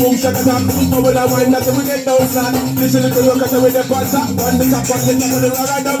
boom shaka tap. When I wind up, we get down flat. Listen to the at the way they pass up. On the top, on the top, on the rock, right down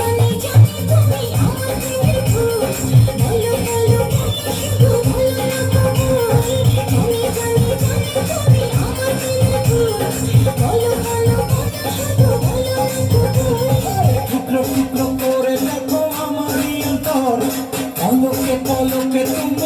solo que tú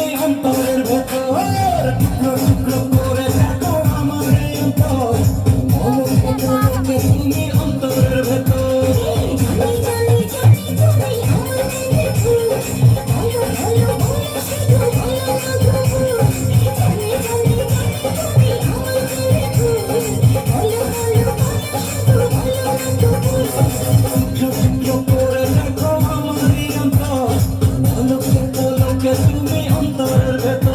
Yolların hep